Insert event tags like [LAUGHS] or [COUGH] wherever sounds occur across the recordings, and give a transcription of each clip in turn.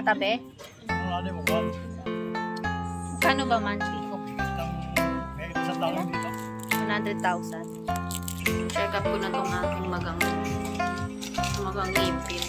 katabi? Ano na mo ba? Kano ba monthly? 100,000. Check up ko na tong aking magang magang ngipin.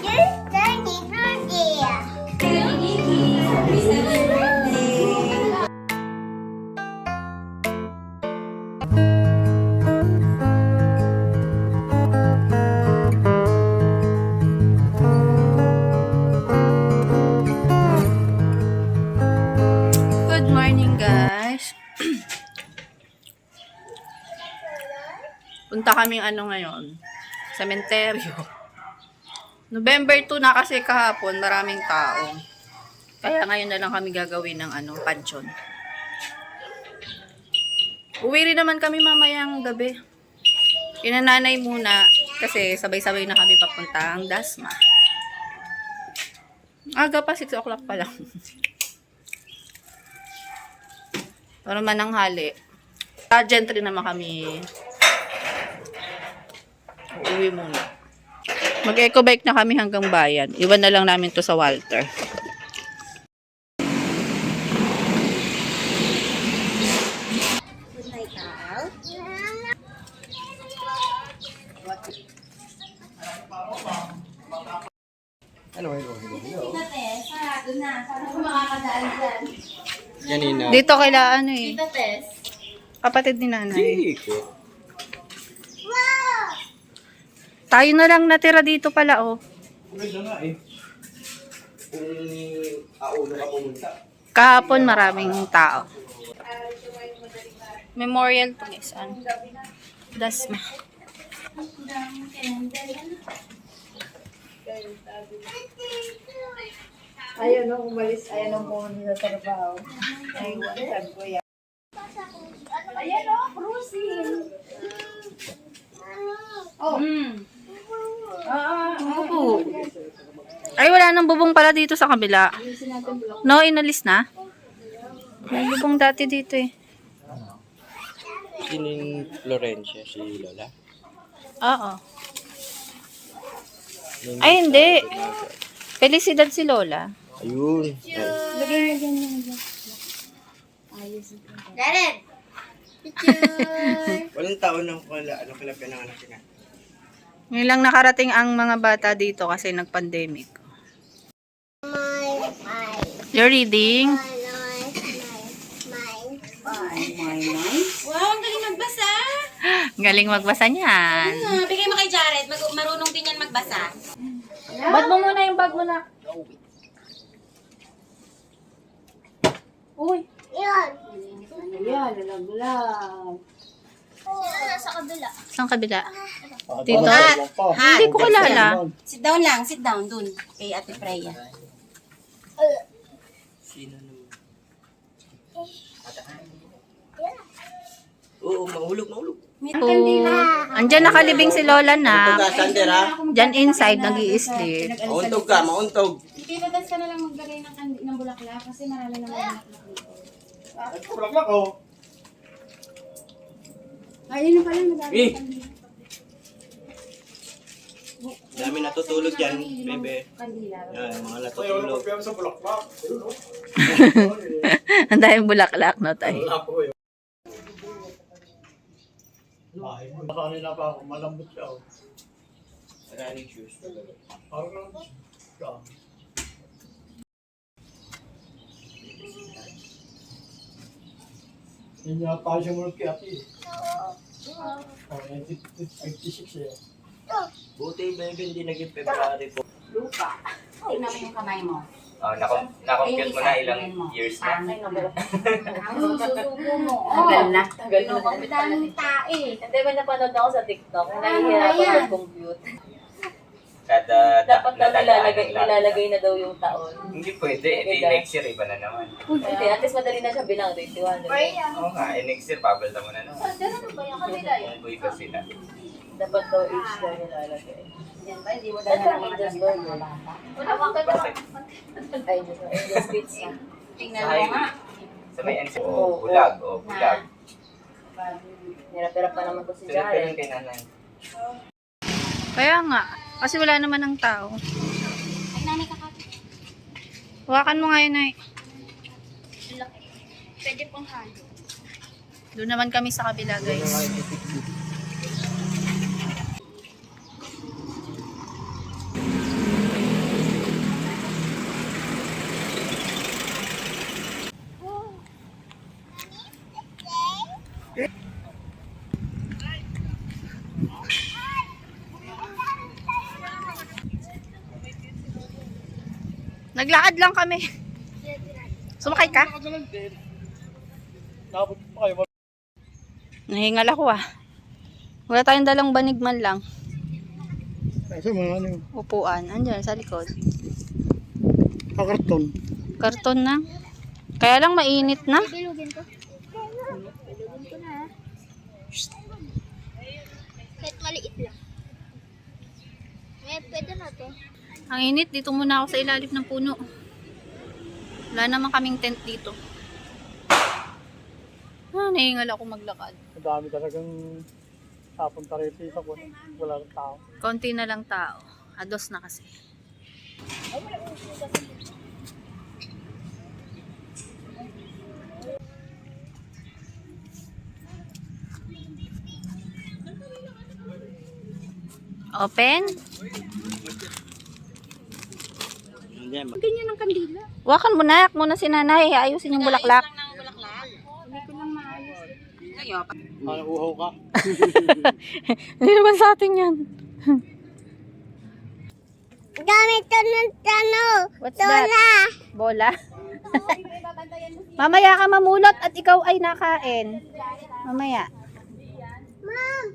You're 30, 30. Kaming ano ngayon? Sementeryo. November 2 na kasi kahapon, maraming tao. Kaya ngayon na lang kami gagawin ng ano, pansyon. Uwi rin naman kami mamayang gabi. Inananay muna kasi sabay-sabay na kami papuntang Dasma. Aga pa, 6 o'clock pa lang. Para mananghali. Sa gentry naman kami. Uuwi muna. Mag-eco bike na kami hanggang bayan. Iwan na lang namin to sa Walter. Ano hello, hello, hello. Kanina. Dito kaila ano eh. Kapatid ni nanay. Sige. Tayo na lang natira dito pala oh. Maganda nga eh. Kung aulo ka pumunta. Kahapon maraming tao. Memorial to guys. Ano? Dasma. Ayaw nung umalis, ayaw nung pumunta sa trabaho. Ay, sabi ko yan. Ayan o, cruising. Oh. Ah, Opo. Ay, wala nang bubong pala dito sa kabila. No, inalis na. May bubong dati dito eh. Sining Florencia, si Lola. Oo. Ay, hindi. Felicidad si Lola. Ayun. Ay, Jared! walang taon lang wala. Ano kala pinanganak niya? Ngayon lang nakarating ang mga bata dito kasi nag-pandemic. You're reading? Wow, ang galing magbasa. [GASPS] Galing magbasa niyan. Ah, bigay mo kay Jared. Mag- marunong din yan magbasa. Ba't mo muna yung bag mo na? Uy. Ayan, nalaglag. Saan kabila? Dito? Hat. Hindi ko kilala. Sit down lang. Sit down dun. Kay Ate Freya. Sino naman? Oo, mahulog, mahulog. Oh, andyan nakalibing si Lola na. Sander ha? Diyan inside, nag sleep Mauntog ka, mauntog. Ipiladas ka na lang maglagay ng, kandi- ng bulaklak kasi marami naman bulaklak dito. Bulaklak oh. Ayun na pala, madami Eh. Dami natutulog yan, bebe. Kandila. Yan, mga natutulog. magpiyama sa bulaklak. [LAUGHS] Ang daming bulaklak, no, tay? Wala po eh. Ay, baka nila pa ako, malambot siya oh. Running shoes. Parang lang. Yan yata siya muna kay ate eh. Oh, 1956 eh. Buti, bebe, hindi naging February po. Tingnan mo yung kamay mo. Oh, na- na-compute mo na ilang years na. Ang sususubo mo. Tagal na. Tagal na. Ang daming tae. Hindi ba napanood ako sa TikTok? Ayan. Nahihirapan mag-compute. Kada Dapat nadadaan nilalagay, nilalagay na daw yung taon. Hindi pwede. Eh, di Ganda. next year, iba na naman. Hindi, at least madali na siya bilang 21. Oo nga, eh, next year, babalta mo na naman. Ganun ba yung kanila yun? Kung buhay pa sila. Dapat daw age daw nilalagay. Yan ba? Hindi mo dala ka ng mga Angel's damit Burger? ng mga bata. Wala? Ay, Diyos ko. Angel's Pizza. Tingnan Sa mo nga. Sa may NC. Oo, Oh, bulag. Oh, Ha? bulag. Hirap-hirap pa naman to si Pero Jared. kay nanay. Kaya nga. Kasi wala naman ng tao. Ay, nanay kakapit. Hawakan mo nga ay. Pwede pong halo. Doon naman kami sa kabila, guys. Naglakad lang kami. Sumakay ka? Nahingal ako ah. Wala tayong dalang banig man lang. Kasi mga ano, Upuan. Andyan, sa likod. kakarton. Karton na. Kaya lang mainit na. Na. Kahit maliit lang. Eh, pwede natin. Ang init. Dito muna ako sa ilalim ng puno. Wala naman kaming tent dito. Ah, nahingal ako maglakad. Ang dami talagang papunta rito sa kwan. Wala rin tao. Konti na lang tao. Ados na kasi. Open? Ganyan ang kandila. Wakan mo na, muna si nanay. Ayusin yung bulaklak. Hindi ko lang maayos. Ano, uhaw ka? [LAUGHS] Hindi naman sa atin yan. [LAUGHS] Gamit to ng tano. What's that? Bola? [LAUGHS] Mamaya ka mamulot at ikaw ay nakain. Mamaya. Mom!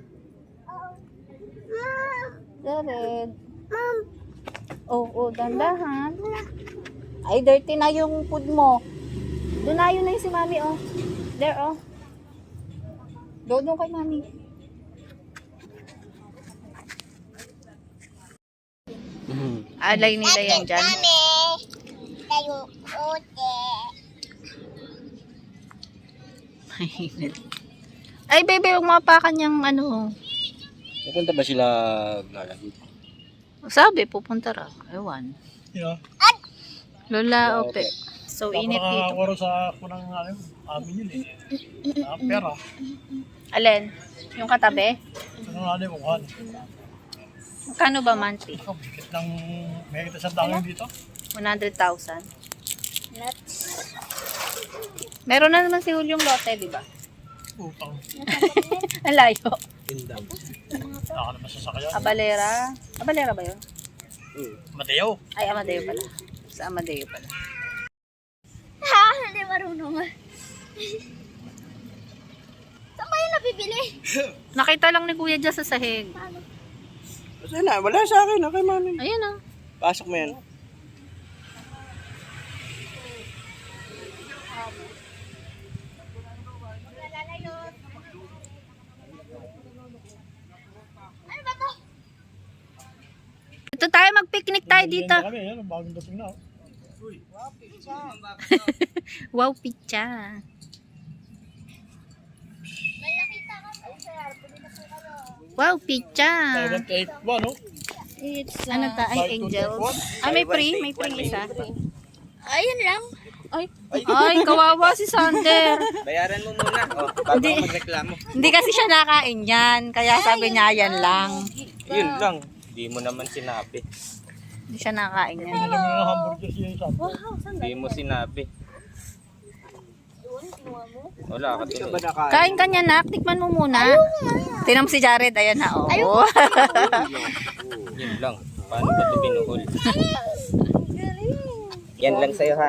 Mom! Mom! Oh, oh, dandahan. Ay, dirty na yung food mo. Doon na yun na yung si mami, oh. There, oh. Doon doon kay mami. Alay nila yan dyan. Kami! Tayo ute. Ay, bebe, huwag mapakan yung ano. Pupunta ba sila lalagi? Sabi, pupunta raw. Ewan. Yeah. Lola, ope. So, init dito. Nakakawaro sa kunang ano, amin yun eh. Ah, pera. Alin? Yung katabi? Ano nga ano yung kuhan. Magkano ba monthly? Ako, bigit ng may kita sa dami dito. 100,000. Nuts. Meron na naman si Juliong lote, di ba? Utang. [LAUGHS] Ang layo. Naka naman sa sakyan. Abalera. Abalera ba yun? Mateo. Ay, Amadeo pala. Sa Amadeo pala. Ha? Hindi marunong. Saan kayo nabibili? Nakita lang ni Kuya dyan sa sahig. Sana, wala sa akin. Okay, mami. Ayun ah. Pasok mo yan. Ito tayo, mag-picnic tayo dito. Kami, yan, bagong dating na. oh. [LAUGHS] Wow, pizza. Wow, pizza. Tape 1, no? It's, ano ta? Ay, Buy two, angel. take one. Ah, may free? May free isa. Ayun lang. Ay, ay, kawawa si Sander. Bayaran mo muna. Oh, bago magreklamo. Hindi kasi siya nakain yan. Kaya sabi niya, yan lang. Yun lang. Hindi mo naman sinabi. Hindi siya nakain mo yung hamburger siya yung sabi. Hindi mo sinabi. Wala ka Hindi tuloy. Kain ka niya, nak. Tikman mo muna. Tinam si Jared. Ayan na, oh. [LAUGHS] Yun lang. Paano ba ito binuhol? Yan lang sa'yo ha.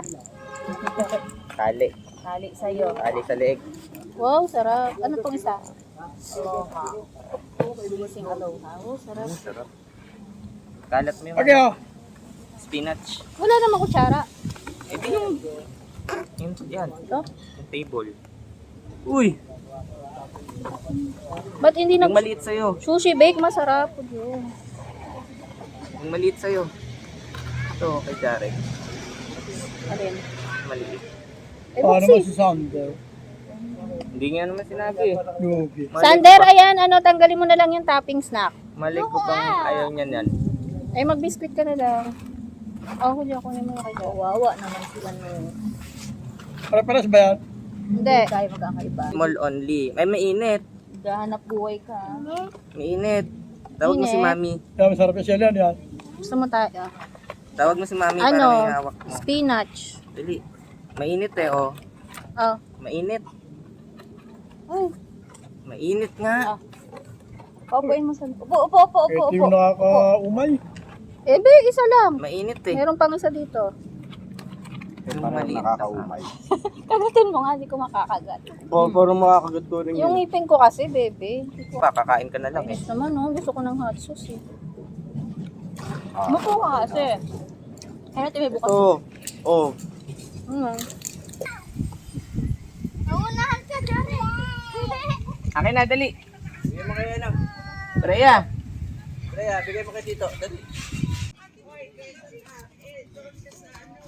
Tali. Hali sa'yo. Tali sa leeg. Wow, sarap. Ano pong isa? Aloha. Sing aloha. Oh, sarap. Sarap. Kalat mo yung Okay, oh. spinach. Wala namang kutsara. Eh di yung... Yung, yan. Ito? Yung table. Uy! Ba't hindi Yung nag... maliit sa'yo. Sushi bake, masarap. Yun. Yung maliit sa'yo. Ito, kay Jarek. Alin? Maliit. Eh, Paano ba si Sander? Hindi nga naman sinabi eh. Lugi. Mali Sander, ayan, ano, tanggalin mo na lang yung topping snack. Mali ko bang ayaw niyan yan? Ay, magbiskuit ka na lang. Oh, huli ako ni mo kay Daddy. Kawawa naman sila nun. Pare-pares ba yan? Hindi. Tayo magkakaiba. Small only. Ay, mainit. Gahanap buhay ka. Mainit. Tawag mo si Init. mami. Yan, masarap yung yan yan. Gusto mo tayo? Tawag mo si mami Ano? para may hawak mo. Spinach. Dali. Mainit eh, oh. Oh. Mainit. Ay, Mainit nga. paupuin mo sa... Upo, upo, upo, upo, Kahit upo. yung nakaka-umay. Eh, be, isa lang. Mainit eh. Meron pang isa dito. Yung maliit na ka. [LAUGHS] Kagatin mo nga, hindi ko makakagat. Oo, parang makakagat ko rin Yung ngipin ko kasi, bebe. Hindi ko Pakakain ka na lang eh. Ayos naman, no? Gusto ko ng hot sauce, eh. Ah. Mupo ka kasi. Kaya natin may bukas. Oo. Oo. Mm. Naunahan ka dyan Akin na, dali. Bigay mo kayo ano. Freya. Freya, bigay mo kay Tito. Dali.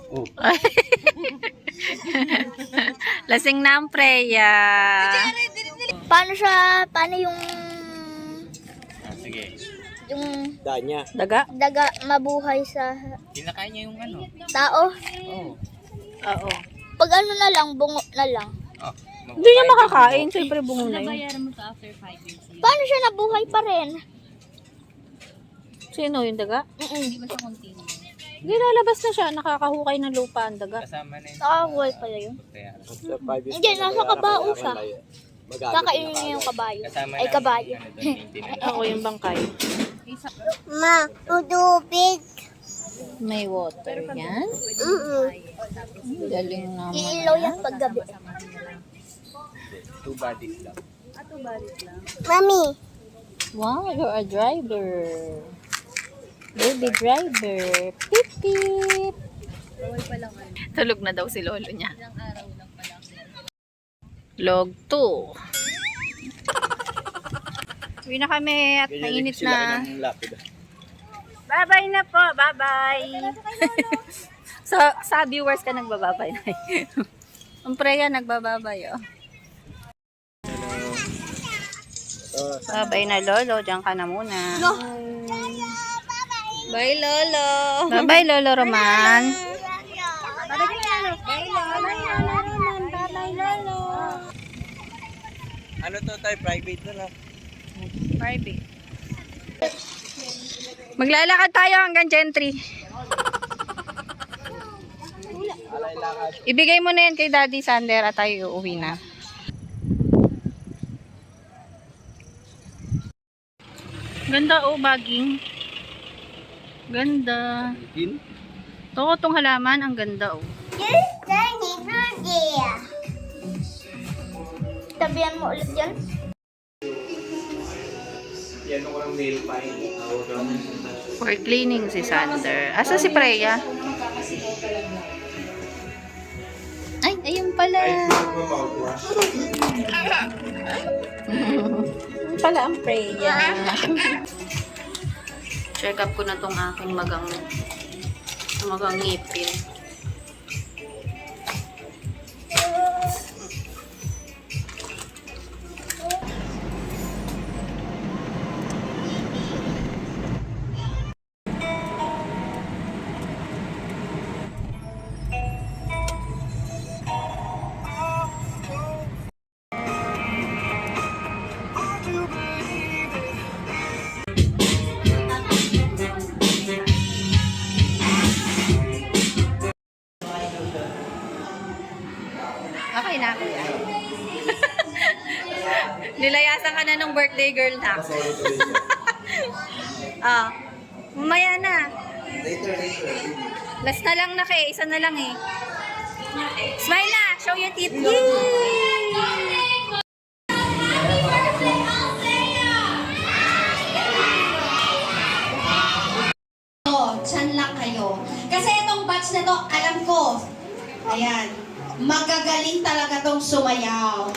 [LAUGHS] Lasing na ang Freya. Paano siya, paano yung Sige. yung Danya. Daga? daga mabuhay sa Kinakain niya yung ano. tao? Oo. Oo. Pag ano na lang, bungo na lang. Oh. Hindi niya makakain. Siyempre, bungo na yun. Paano siya nabuhay pa rin? Sino yung daga? Mm-mm. Hindi, lalabas na siya. Nakakahukay ng lupa ang daga. Kasama na yung Nakabuhay pala yun. kaya. Hindi, nasa kabao siya. Kakainin niya yung kabayo. Kasama Ay, kabayo. yung ano doon, maintenance. Ako yung bangkay. Ma, tutubig. May water yan. Mm-mm. Galing naman. Iilaw yan paggabi. Two bodies lang. Mami, Wow, you're a driver. Baby driver. Pip, pip. Tulog na daw si lolo niya. Log 2. Uwi na kami at mainit na. Bye-bye na po. Bye-bye. [LAUGHS] sa, sa viewers ka nagbababay na. Ang Freya nagbababay oh. Bye-bye na Lolo. Diyan ka na muna. Bye, Lolo. Bye-bye Lolo Roman. Ano to tayo? Private na lang. Private. Maglalakad tayo hanggang Gentry. Ibigay mo na yan kay Daddy Sander at tayo uuwi na. Ganda oh, baging. Ganda. To, tong halaman, ang ganda oh. Tabihan mo ulit yan. Yan ako ng nail file. For cleaning si Sander. Asa si Freya? Ay, ayun pala. Ayun [LAUGHS] pala ang Freya. [LAUGHS] Check up ko na tong aking magang magang ngipin. Birthday girl na. [LAUGHS] ah, mamaya na. Later, later. Last na lang na kay, isa na lang eh. Smile na, show your teeth. Yay! Dyan lang kayo. Kasi itong batch na to, alam ko. Ayan. Magagaling talaga tong sumayaw.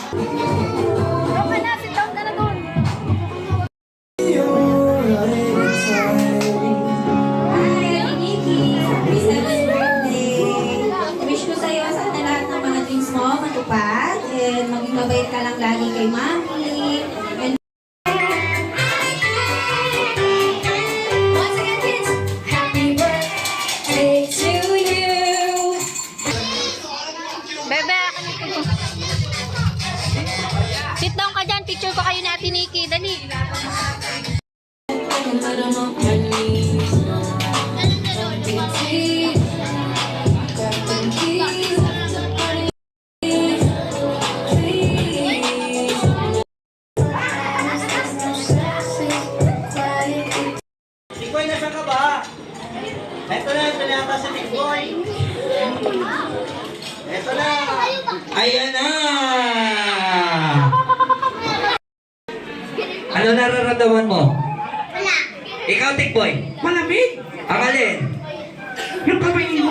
Yung kamay mo.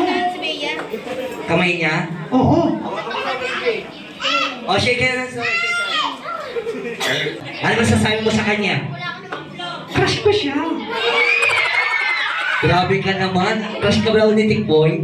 Kamay niya? Oo. O, shake hands. Ano masasabi mo sa kanya? Crush ko siya. Grabe ka naman. Crush ka ba ni Tikboy?